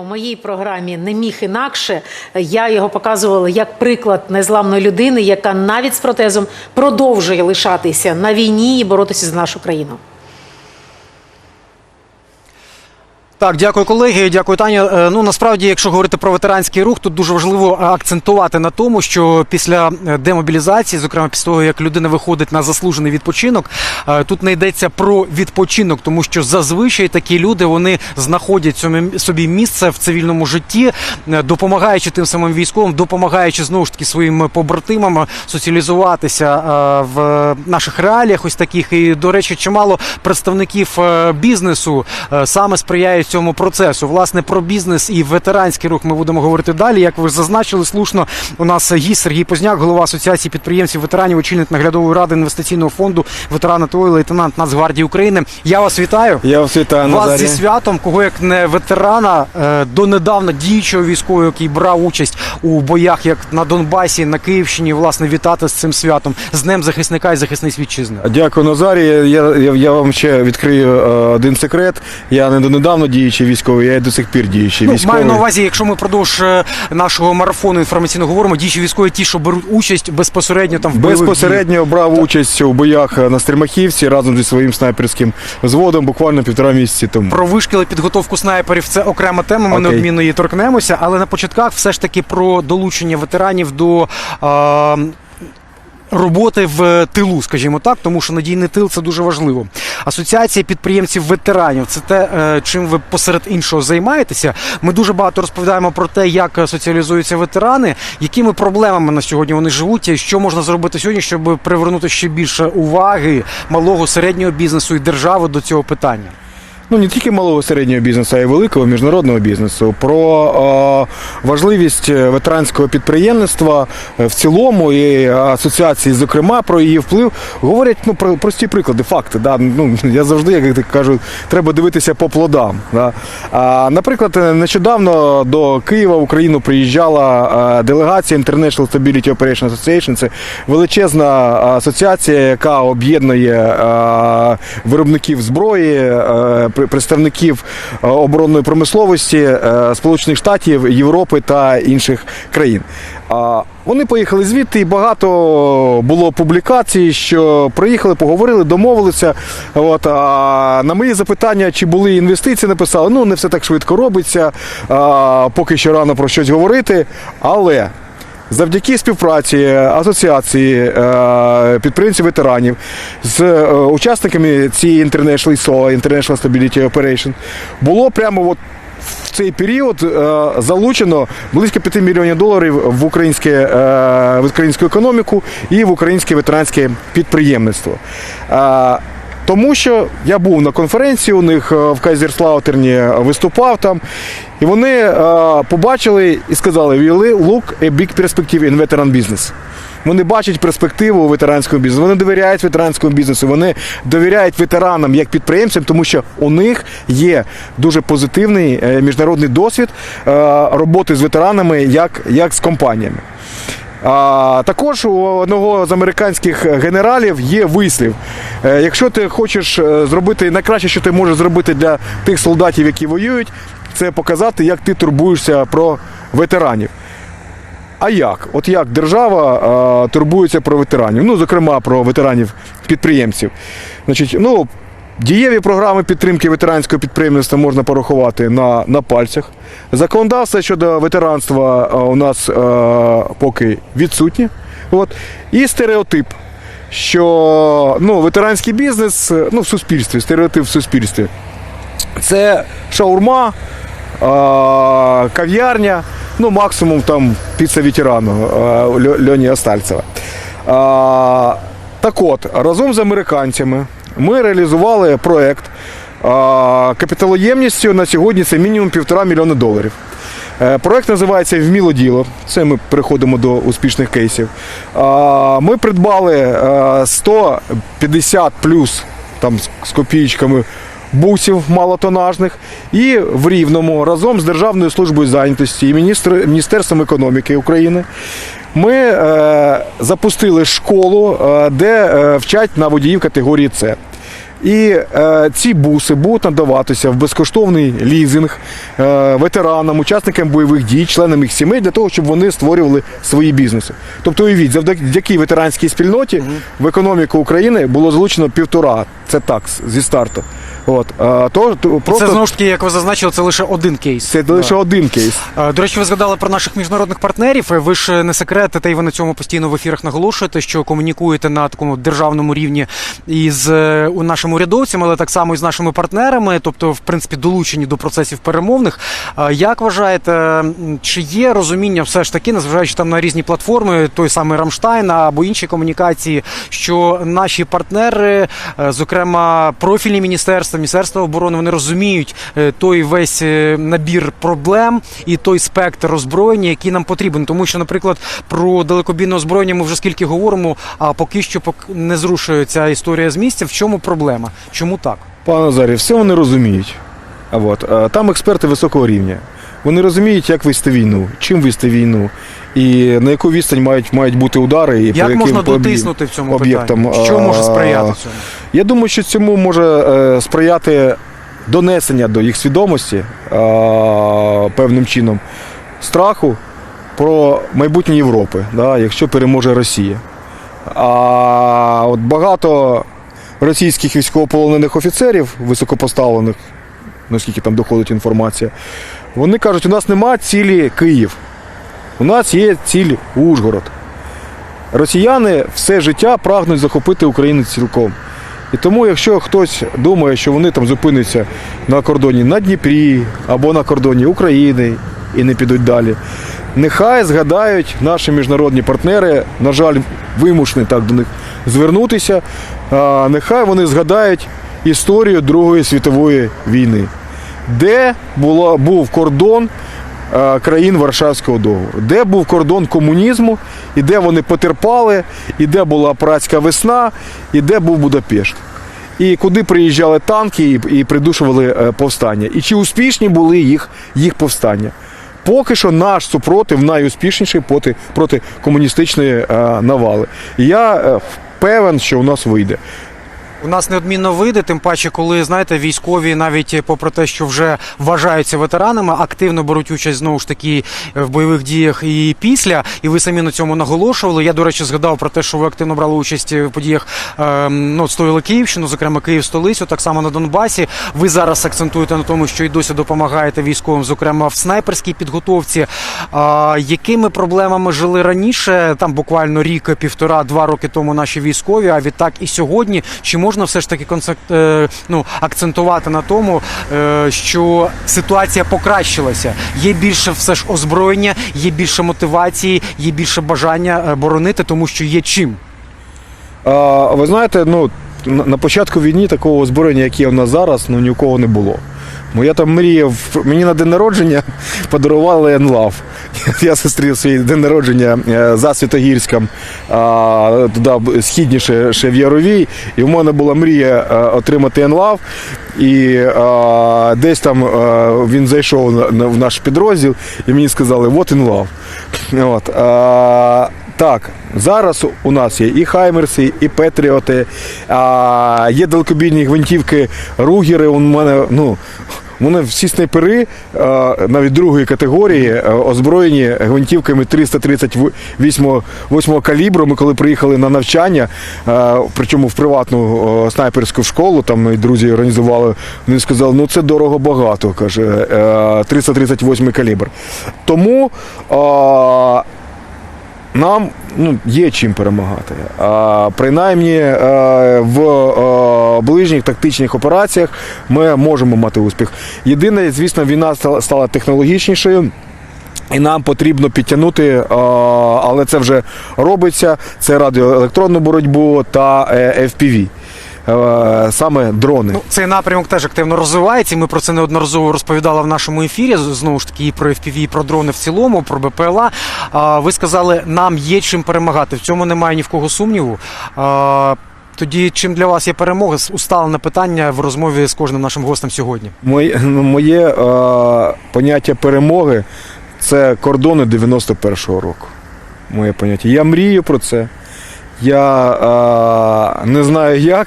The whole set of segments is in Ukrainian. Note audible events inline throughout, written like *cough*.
У моїй програмі не міг інакше. Я його показувала як приклад незламної людини, яка навіть з протезом продовжує лишатися на війні і боротися за нашу країну. Так, дякую, колеги. Дякую, Таня. Е, Ну насправді, якщо говорити про ветеранський рух, тут дуже важливо акцентувати на тому, що після е, демобілізації, зокрема після того, як людина виходить на заслужений відпочинок, е, тут не йдеться про відпочинок, тому що зазвичай такі люди вони знаходять собі- місце в цивільному житті, допомагаючи тим самим військовим, допомагаючи знову ж таки своїм побратимам соціалізуватися в наших реаліях, ось таких. І до речі, чимало представників бізнесу саме сприяють цьому процесу. Власне про бізнес і ветеранський рух ми будемо говорити далі. Як ви зазначили слушно, у нас гість Сергій Позняк, голова асоціації підприємців ветеранів, очільник наглядової ради інвестиційного фонду ветерана ТО, лейтенант Нацгвардії України. Я вас вітаю. Я вас вітаю Вас Назарі. зі святом, кого як не ветерана, е, донедавна діючого військового, який брав участь у боях як на Донбасі, на Київщині, власне, вітати з цим святом, з Днем захисника і захисниць вітчизни. Дякую, Назарі. Я, я, я вам ще відкрию е, один секрет. Я не донедавна діючий військовий, я і до сих пір діючий Ну, військовий. маю на увазі, якщо ми продовж е, нашого марафону інформаційно говоримо, діючі військові ті, що беруть участь безпосередньо там в бойових. Безпосередньо брав участь у боях на Стримахівці разом зі своїм снайперським взводом буквально півтора місяці тому. Про вишкіли підготовку снайперів це окрема тема. Ми Окей. неодмінно її торкнемося. Але на початках все ж таки про долучення ветеранів до. А, Роботи в тилу, скажімо так, тому що надійний тил це дуже важливо. Асоціація підприємців ветеранів це те, е, чим ви посеред іншого займаєтеся. Ми дуже багато розповідаємо про те, як соціалізуються ветерани, якими проблемами на сьогодні вони живуть, і що можна зробити сьогодні, щоб привернути ще більше уваги малого середнього бізнесу і держави до цього питання. Ну не тільки малого середнього бізнесу, а й великого міжнародного бізнесу. Про е, важливість ветеранського підприємництва е, в цілому і асоціації, зокрема, про її вплив говорять ну про прості приклади, факти. Да? Ну я завжди, як кажу, треба дивитися по плодам. Да? А, наприклад, нещодавно до Києва в Україну приїжджала е, делегація International Stability Operation Association. Це величезна асоціація, яка об'єднує е, виробників зброї, е, представників е, оборонної промисловості е, Сполучених Штатів, Європи та інших країн. Вони поїхали звідти, і багато було публікацій, що приїхали, поговорили, домовилися. От, а на мої запитання, чи були інвестиції, написали, ну не все так швидко робиться, а, поки що рано про щось говорити. Але Завдяки співпраці асоціації е, підприємців ветеранів з е, учасниками цієї International SOA, International Stability Operation, було прямо от в цей період е, залучено близько 5 мільйонів доларів в українське в українську економіку і в українське ветеранське підприємництво. Е, тому що я був на конференції у них е, в Кайзерслаутерні, виступав там, і вони е, побачили і сказали: «We look a big perspective in veteran business. Вони бачать перспективу у ветеранському бізнесу. Вони довіряють ветеранському бізнесу. Вони довіряють ветеранам як підприємцям, тому що у них є дуже позитивний е, міжнародний досвід е, роботи з ветеранами, як, як з компаніями. А, також у одного з американських генералів є вислів. Е, Якщо ти хочеш е, зробити найкраще, що ти можеш зробити для тих солдатів, які воюють, це показати, як ти турбуєшся про ветеранів. А як? От як держава е, турбується про ветеранів? Ну, зокрема, про ветеранів підприємців. Значить, ну, дієві програми підтримки ветеранського підприємництва можна порахувати на, на пальцях. Законодавство щодо ветеранства е, у нас е, поки відсутнє. От. І стереотип, що ну, ветеранський бізнес е, ну, в суспільстві, стереотип в суспільстві. Це шаурма, а, кав'ярня, ну максимум там піца ветерану Льо- Льоні Остальцева. А, так от, разом з американцями ми реалізували проект капіталоємністю на сьогодні це мінімум півтора мільйона доларів. Е, Проект називається Вміло діло. Це ми переходимо до успішних кейсів. Ми придбали е, 150 плюс там з копійками бусів малотонажних і в Рівному разом з Державною службою зайнятості і Міністерством економіки України. Ми е, запустили школу, е, де е, вчать на водіїв категорії С. І е, ці буси будуть надаватися в безкоштовний лізинг е, ветеранам, учасникам бойових дій, членам їх сімей для того, щоб вони створювали свої бізнеси. Тобто, уявіть, завдяки ветеранській спільноті в економіку України було залучено півтора. Це так зі старту. От е, то, то Це просто знову ж таки, як ви зазначили, це лише один кейс. це лише один кейс. До речі, ви згадали про наших міжнародних партнерів. Ви ж не секретите, і ви на цьому постійно в ефірах наголошуєте, що комунікуєте на такому державному рівні із е, нашими урядовцями, але так само і з нашими партнерами, тобто, в принципі, долучені до процесів перемовних. Як вважаєте, чи є розуміння все ж таки, незважаючи там на різні платформи, той самий Рамштайн або інші комунікації, що наші партнери, е, зокрема профільні міністерства, міністерство оборони, вони розуміють е, той весь е, набір проблем і той спектр озброєння, який нам потрібен. Тому що, наприклад, про далекобійне озброєння ми вже скільки говоримо, а поки що не зрушує ця історія з місця. В чому проблема? Чому так? Пане Назарі, все вони розуміють. А от, там експерти високого рівня. Вони розуміють, як вести війну, чим вести війну, і на яку відстань мають, мають бути удари, і по Як яким можна дотиснути в цьому об'єктам. Що може сприяти цьому? Я думаю, що цьому може е, сприяти донесення до їх свідомості певним чином страху про майбутнє Європи, да, якщо переможе Росія. А от багато російських військовополонених офіцерів, високопоставлених, наскільки там доходить інформація, вони кажуть, у нас нема цілі Київ, у нас є ціль Ужгород. Росіяни все життя прагнуть захопити Україну цілком. І тому, якщо хтось думає, що вони там зупиняться на кордоні на Дніпрі або на кордоні України і не підуть далі, нехай згадають наші міжнародні партнери, на жаль, вимушені так до них звернутися. Нехай вони згадають історію Другої світової війни, де була, був кордон е, країн Варшавського договору, де був кордон комунізму, і де вони потерпали, і де була працька весна, і де був Будапешт. І куди приїжджали танки і, придушували е, повстання. І чи успішні були їх, їх повстання? Поки що наш супротив найуспішніший проти, проти комуністичної е, навали. Я впевнен, що у нас вийде. У нас неодмінно вийде, тим паче, коли знаєте, військові, навіть е, попри те, що вже вважаються ветеранами, активно беруть участь знову ж таки е, в бойових діях і після. І ви самі на цьому наголошували. Я, до речі, згадав про те, що ви активно брали участь в подіях, е, ну, стоїли Київщину, зокрема Київ столицю, так само на Донбасі. Ви зараз акцентуєте на тому, що і досі допомагаєте військовим, зокрема в снайперській підготовці. А, якими проблемами жили раніше? Там буквально рік, півтора-два роки тому наші військові, а відтак і сьогодні. Чи можна все ж таки концеп- е, ну, акцентувати на тому, е, що ситуація покращилася? Є більше все ж озброєння, є більше мотивації, є більше бажання е, боронити, тому що є чим. А, ви знаєте, ну, на початку війни такого озброєння, яке в нас зараз, ну ні у кого не було. Моя там мрія, в- мені на день народження *laughs* подарували енлав. *laughs* Я зустрів свій день народження е, за Святогірськом, туди східніше ще в Яровій. І в мене була мрія е, отримати енлав. І е, десь там е, він зайшов в наш підрозділ, і мені сказали, от енлав. *laughs* От, е, так, зараз у нас є і Хаймерси, і Петріоти, а, є далекобійні гвинтівки, ругери. У мене, ну, мене всі снайпери, навіть другої категорії, озброєні гвинтівками 338 восьмого калібру. Ми коли приїхали на навчання, причому в приватну снайперську школу, там мої друзі організували, вони сказали, ну це дорого багато, каже, е, 338 калібр. Тому. Нам ну, є чим перемагати. А, принаймні е, в е, ближніх тактичних операціях ми можемо мати успіх. Єдине, звісно, війна стала, технологічнішою. І нам потрібно підтягнути, е, але це вже робиться. Це радіоелектронну боротьбу та FPV. Е, Саме дрони. Ну, цей напрямок теж активно розвивається. і Ми про це неодноразово розповідали в нашому ефірі. Знову ж таки, і про FPV, і про дрони в цілому, про БПЛА. А, ви сказали, нам є чим перемагати. В цьому немає ні в кого сумніву. Тоді чим для вас є перемога? Усталене питання в розмові з кожним нашим гостем сьогодні. Моє, ну, моє е, поняття перемоги це кордони 91-го року. Моє поняття. Я мрію про це. Я е, не знаю як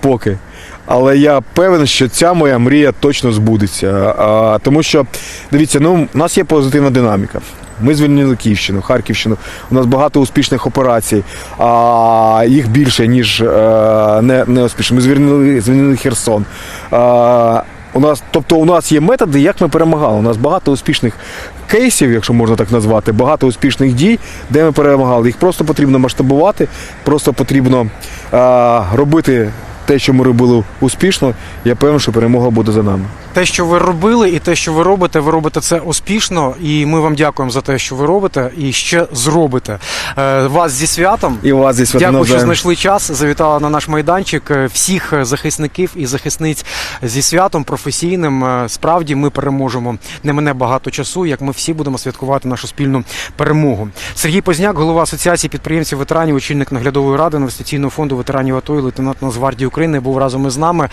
поки. Але я певен, що ця моя мрія точно збудеться. А, тому що, дивіться, ну, у нас є позитивна динаміка. Ми звільнили Київщину, Харківщину. У нас багато успішних операцій, а їх більше, ніж е, не, не успішних. Ми звільнили, звільнили Херсон. А, у нас, тобто у нас є методи, як ми перемагали. У нас багато успішних кейсів, якщо можна так назвати, багато успішних дій, де ми перемагали. Їх просто потрібно масштабувати, просто потрібно а, робити те, що ми робили успішно. Я певен, що перемога буде за нами. Те, що ви робили, і те, що ви робите, ви робите це успішно. І ми вам дякуємо за те, що ви робите, і ще зробите. Е, Вас зі святом. І вас зі святом Дякую, що знайшли час. Завітали на наш майданчик. Е, Всіх е, захисників і захисниць зі святом професійним. Справді ми переможемо. Не мене багато часу, як ми всі будемо святкувати нашу спільну перемогу. Сергій Позняк, голова асоціації підприємців ветеранів, очільник наглядової ради інвестиційного фонду ветеранів АТО і лейтенант Нацгвардії України, був разом із нами.